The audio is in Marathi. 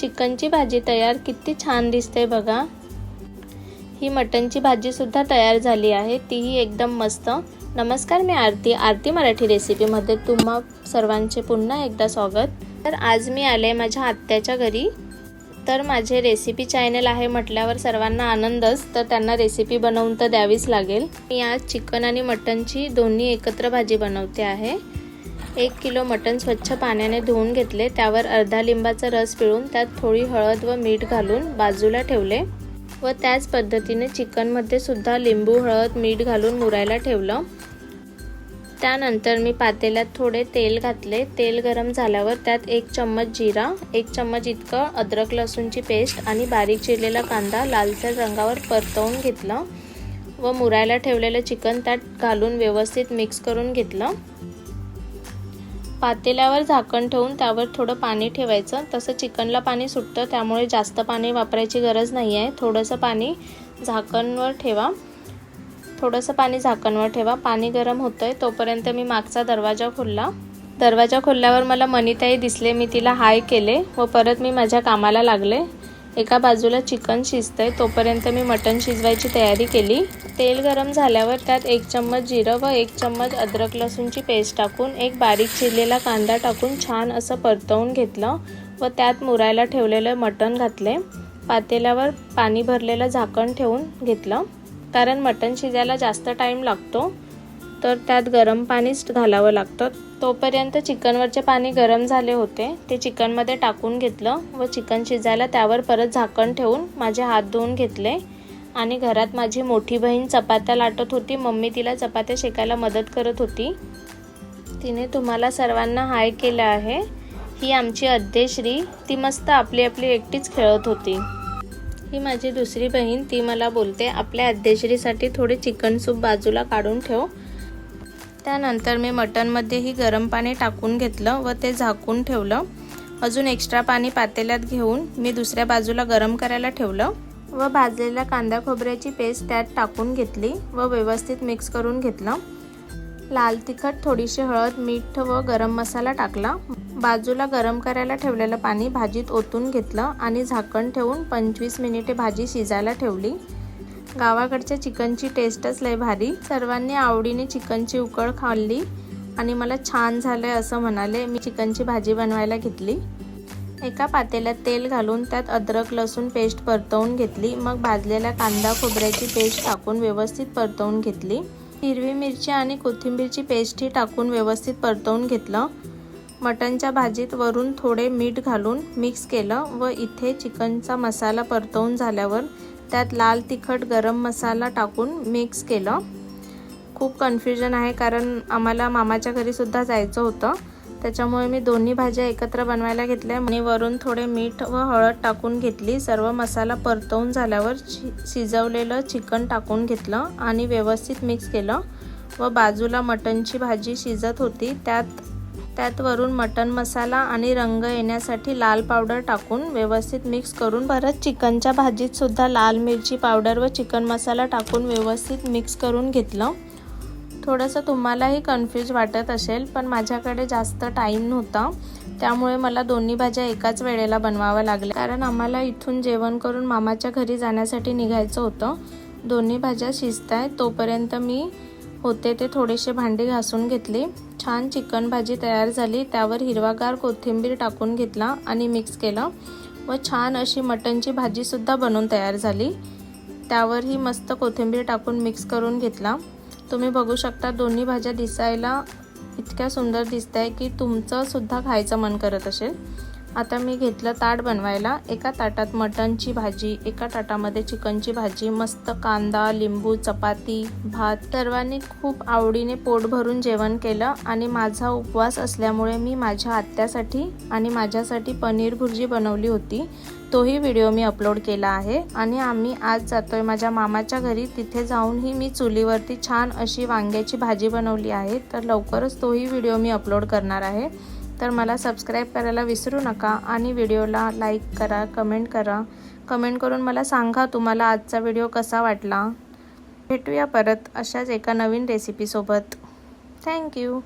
चिकनची भाजी तयार किती छान दिसते बघा. ही मटनची भाजीसुद्धा तयार झाली आहे. तीही एकदम मस्त. नमस्कार मी आरती. आरती मराठी रेसिपीमध्ये तुम्हा सर्वांचे पुन्हा एकदा स्वागत. तर आज मी आले माझ्या आत्याच्या घरी. तर माझे रेसिपी चॅनल आहे म्हटल्यावर सर्वांना आनंदच. तर त्यांना रेसिपी बनवून तर द्यावीच लागेल. मी आज चिकन आणि मटनची दोन्ही एकत्र भाजी बनवते आहे. एक किलो मटण स्वच्छ पाण्याने धुवून घेतले. त्यावर अर्धा लिंबाचा रस पिळून त्यात थोडी हळद व मीठ घालून बाजूला ठेवले. व त्याच पद्धतीने चिकनमध्ये सुद्धा लिंबू हळद मीठ घालून मुरायला ठेवलं. त्यानंतर मी पातेल्यात थोडे तेल घातले. तेल गरम झाल्यावर त्यात एक चम्मच जिरा एक चम्मच इतकं अद्रक लसूणची पेस्ट आणि बारीक चिरलेला कांदा लालसर रंगावर परतवून घेतलं. व मुरायला ठेवलेलं चिकन त्यात घालून व्यवस्थित मिक्स करून घेतलं. पातेल्यावर झाकण ठेवून त्यावर थोडं पाणी ठेवायचं. तसं चिकनला पाणी सुटतं त्यामुळे जास्त पाणी वापरायची गरज नाही आहे थोडंसं पाणी झाकणवर ठेवा. थोडंसं पाणी झाकणवर ठेवा. पाणी गरम होतं आहे तोपर्यंत मी मागचा दरवाजा खोलला. दरवाजा खोलल्यावर मला मनीताई दिसले मी तिला हाय केले व परत मी माझ्या कामाला लागले. एका बाजूला चिकन शिजतंय तोपर्यंत मी मटण शिजवायची तयारी केली. तेल गरम झाल्यावर त्यात एक चम्मच जिरं व एक चम्मच अद्रक लसूणची पेस्ट टाकून एक बारीक चिरलेला कांदा टाकून छान असं परतवून घेतलं व त्यात मुरायला ठेवलेलं मटण घातले. पातेल्यावर पाणी भरलेलं झाकण ठेवून घेतलं. कारण मटण शिजायला जास्त टाईम लागतो तर त्यात गरम पाणीच घालावं लागतं. तोपर्यंत चिकनवरचे पाणी गरम झाले होते. ते चिकनमध्ये टाकून घेतलं व चिकन शिजायला त्यावर परत झाकण ठेवून माझे हात धुवून घेतले. आणि घरात माझी मोठी बहीण चपात्या लाटत होती. मम्मी तिला चपात्या शेकायला मदत करत होती. तिने तुम्हाला सर्वांना हाय केलं आहे. ही आमची अध्यश्री. ती मस्त आपली आपली एकटीच खेळत होती. ही माझी दुसरी बहीण. ती मला बोलते आपल्या अध्यश्रीसाठी थोडे चिकन सूप बाजूला काढून ठेव. त्यानंतर मी मटनमध्येही गरम पाणी टाकून घेतलं व ते झाकून ठेवलं. अजून एक्स्ट्रा पाणी पातेल्यात घेऊन मी दुसऱ्या बाजूला गरम करायला ठेवलं व भाजलेल्या कांदा खोबऱ्याची पेस्ट त्यात टाकून घेतली व व्यवस्थित मिक्स करून घेतलं. लाल तिखट थोडीशी हळद मीठ व गरम मसाला टाकला. बाजूला गरम करायला ठेवलेलं पाणी भाजीत ओतून घेतलं आणि झाकण ठेवून पंचवीस मिनिटे भाजी शिजायला ठेवली. गावाकडच्या चिकनची टेस्टच लय भारी. सर्वांनी आवडीने चिकनची उकळ खाल्ली आणि मला छान झालंय असं म्हणाले. मी चिकनची भाजी बनवायला घेतली. एका पातेल्यात तेल घालून त्यात अद्रक लसूण पेस्ट परतवून घेतली. मग भाजलेल्या कांदा खोबऱ्याची पेस्ट टाकून व्यवस्थित परतवून घेतली. हिरवी मिरची आणि कोथिंबीरची पेस्टही टाकून व्यवस्थित परतवून घेतलं. मटनच्या भाजीत वरून थोडे मीठ घालून मिक्स केलं व इथे चिकनचा मसाला परतवून झाल्यावर त्यात लाल तिखट गरम मसाला टाकून मिक्स केलं. खूप कन्फ्युजन आहे कारण आम्हाला मामाच्या घरीसुद्धा जायचं होतं. त्याच्यामुळे मी दोन्ही भाज्या एकत्र बनवायला घेतल्या. आणि वरून थोडे मीठ व हळद टाकून घेतली. सर्व मसाला परतवून झाल्यावर शिजवलेलं चिकन टाकून घेतलं आणि व्यवस्थित मिक्स केलं. व बाजूला मटनची भाजी शिजत होती. त्यात त्यात वरून मटन मसाला आणि रंग येण्यासाठी लाल पावडर टाकून व्यवस्थित मिक्स करून परत चिकनच्या भाजीत सुद्धा लाल मिरची पावडर व चिकन मसाला टाकून व्यवस्थित मिक्स करून घेतलं. थोडंसं तुम्हालाही कन्फ्यूज वाटत असेल पण माझ्याकडे जास्त टाईम नव्हता. त्यामुळे मला दोन्ही भाज्या एकाच वेळेला बनवाव्या लागल्या. कारण आम्हाला इथून जेवण करून मामाच्या घरी जाण्यासाठी निघायचं होतं. दोन्ही भाज्या शिजत आहे तोपर्यंत मी होते ते थोडेसे भांडी घासून घेतले. छान चिकन भाजी तयार झाली. त्यावर हिरवागार कोथिंबीर टाकून घेतला आणि मिक्स केलं व छान अशी मटनची भाजीसुद्धा बनवून तयार झाली. त्यावरही मस्त कोथिंबीर टाकून मिक्स करून घेतला. तुम्ही बघू शकता दोन्ही भाज्या दिसायला इतक्या सुंदर दिसत आहे की तुमचंसुद्धा खायचं मन करत असेल. आता मी घेतलं ताट बनवायला. एका ताटात मटनची भाजी एका ताटामध्ये चिकनची भाजी मस्त कांदा लिंबू चपाती भात. सर्वांनी खूप आवडीने पोट भरून जेवण केलं आणि माझा उपवास असल्यामुळे मी माझ्या आत्यासाठी आणि माझ्यासाठी पनीर भुर्जी बनवली होती. तोही व्हिडिओ मी अपलोड केला आहे आणि आम्ही आज जातोय माझ्या मामाच्या घरी. तिथे जाऊनही मी चुलीवरती छान अशी वांग्याची भाजी बनवली आहे. तर लवकरच तोही व्हिडिओ मी अपलोड करणार आहे. तर मला सबस्क्राईब करायला विसरू नका आणि व्हिडिओला लाईक करा कमेंट करा. कमेंट करून मला सांगा तुम्हाला आजचा व्हिडिओ कसा वाटला. भेटूया परत अशाच एका नवीन रेसिपीसोबत थँक्यू